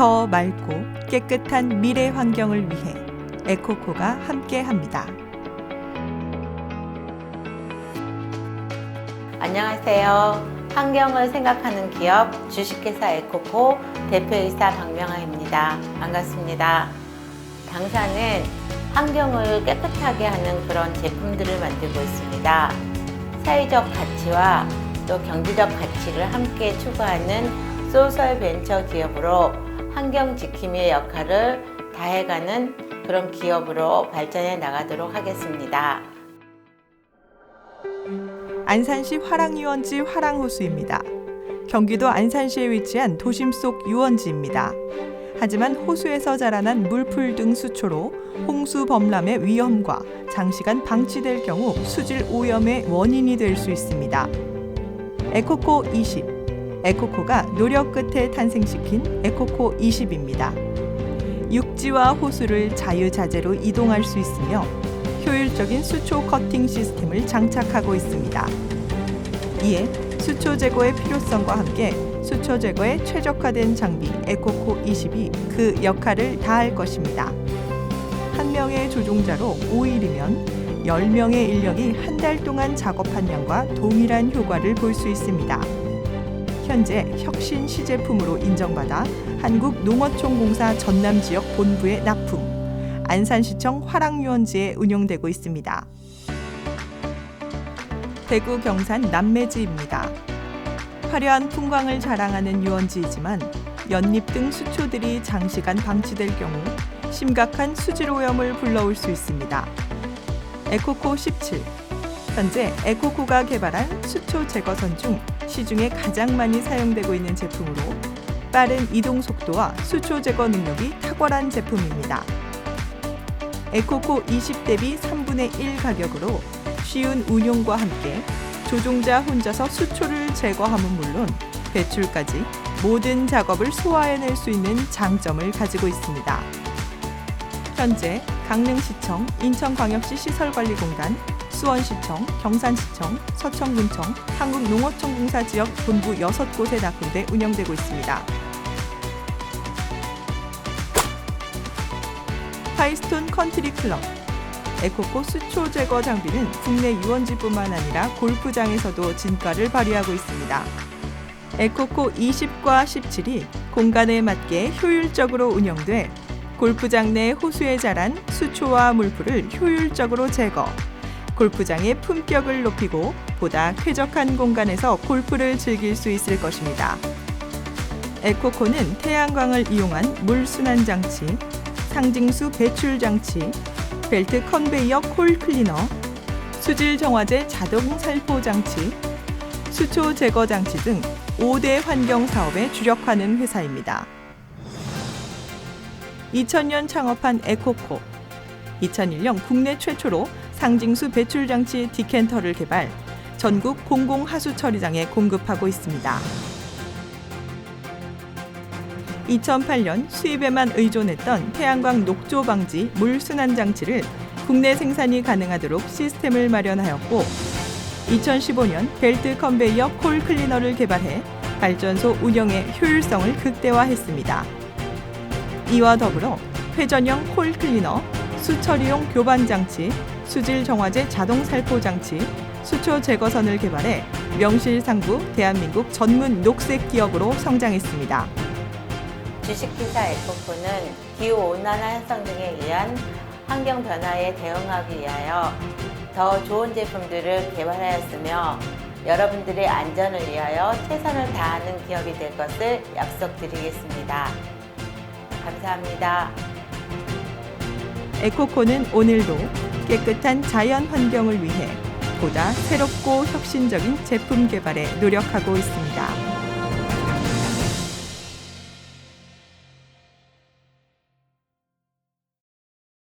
더 맑고 깨끗한 미래 환경을 위해 에코코가 함께합니다. 안녕하세요. 환경을 생각하는 기업 주식회사 에코코 대표이사 박명아입니다. 반갑습니다. 당사는 환경을 깨끗하게 하는 그런 제품들을 만들고 있습니다. 사회적 가치와 또 경제적 가치를 함께 추구하는 소셜 벤처 기업으로 환경 지킴이의 역할을 다해가는 그런 기업으로 발전해 나가도록 하겠습니다. 안산시 화랑유원지 화랑호수입니다. 경기도 안산시에 위치한 도심 속 유원지입니다. 하지만 호수에서 자라난 물풀 등 수초로 홍수 범람의 위험과 장시간 방치될 경우 수질 오염의 원인이 될 수 있습니다. 에코코 20. 에코코가 노력 끝에 탄생시킨 에코코 20입니다. 육지와 호수를 자유자재로 이동할 수 있으며 효율적인 수초 커팅 시스템을 장착하고 있습니다. 이에 수초 제거의 필요성과 함께 수초 제거에 최적화된 장비 에코코 20이 그 역할을 다할 것입니다. 한 명의 조종자로 5일이면 10명의 인력이 한 달 동안 작업한 양과 동일한 효과를 볼 수 있습니다. 현재 혁신 시제품으로 인정받아 한국농어촌공사 전남 지역 본부에 납품, 안산시청 화랑유원지에 운영되고 있습니다. 대구 경산 남매지입니다. 화려한 풍광을 자랑하는 유원지이지만 연잎 등 수초들이 장시간 방치될 경우 심각한 수질 오염을 불러올 수 있습니다. 에코코 17 현재 에코코가 개발한 수초 제거선 중 시중에 가장 많이 사용되고 있는 제품으로 빠른 이동 속도와 수초 제거 능력이 탁월한 제품입니다. 에코코 20 대비 3분의 1 가격으로 쉬운 운용과 함께 조종자 혼자서 수초를 제거함은 물론 배출까지 모든 작업을 소화해낼 수 있는 장점을 가지고 있습니다. 현재 강릉시청, 인천광역시 시설관리공단, 수원시청, 경산시청, 서천군청, 한국농어촌공사 지역 본부 6곳에 납품돼 운영되고 있습니다. 파이스톤 컨트리 클럽 에코코 수초 제거 장비는 국내 유원지뿐만 아니라 골프장에서도 진가를 발휘하고 있습니다. 에코코 20과 17이 공간에 맞게 효율적으로 운영돼 골프장 내 호수에 자란 수초와 물풀을 효율적으로 제거, 골프장의 품격을 높이고 보다 쾌적한 공간에서 골프를 즐길 수 있을 것입니다. 에코코는 태양광을 이용한 물 순환 장치, 상징수 배출 장치, 벨트 컨베이어 콜 클리너, 수질 정화제 자동 살포 장치, 수초 제거 장치 등 5대 환경 사업에 주력하는 회사입니다. 2000년 창업한 에코코. 2001년 국내 최초로 상징수 배출 장치 디켄터를 개발, 전국 공공 하수 처리장에 공급하고 있습니다. 2008년 수입에만 의존했던 태양광 녹조 방지 물 순환 장치를 국내 생산이 가능하도록 시스템을 마련하였고 2015년 벨트 컨베이어 콜 클리너를 개발해 발전소 운영의 효율성을 극대화했습니다. 이와 더불어 회전형 콜 클리너, 수처리용 교반 장치, 수질 정화제 자동 살포 장치, 수초 제거선을 개발해 명실상부 대한민국 전문 녹색 기업으로 성장했습니다. 주식회사 에코코는 기후 온난화 현상 등에 의한 환경 변화에 대응하기 위하여 더 좋은 제품들을 개발하였으며 여러분들의 안전을 위하여 최선을 다하는 기업이 될 것을 약속드리겠습니다. 감사합니다. 에코코는 오늘도 깨끗한 자연 환경을 위해 보다 새롭고 혁신적인 제품 개발에 노력하고 있습니다.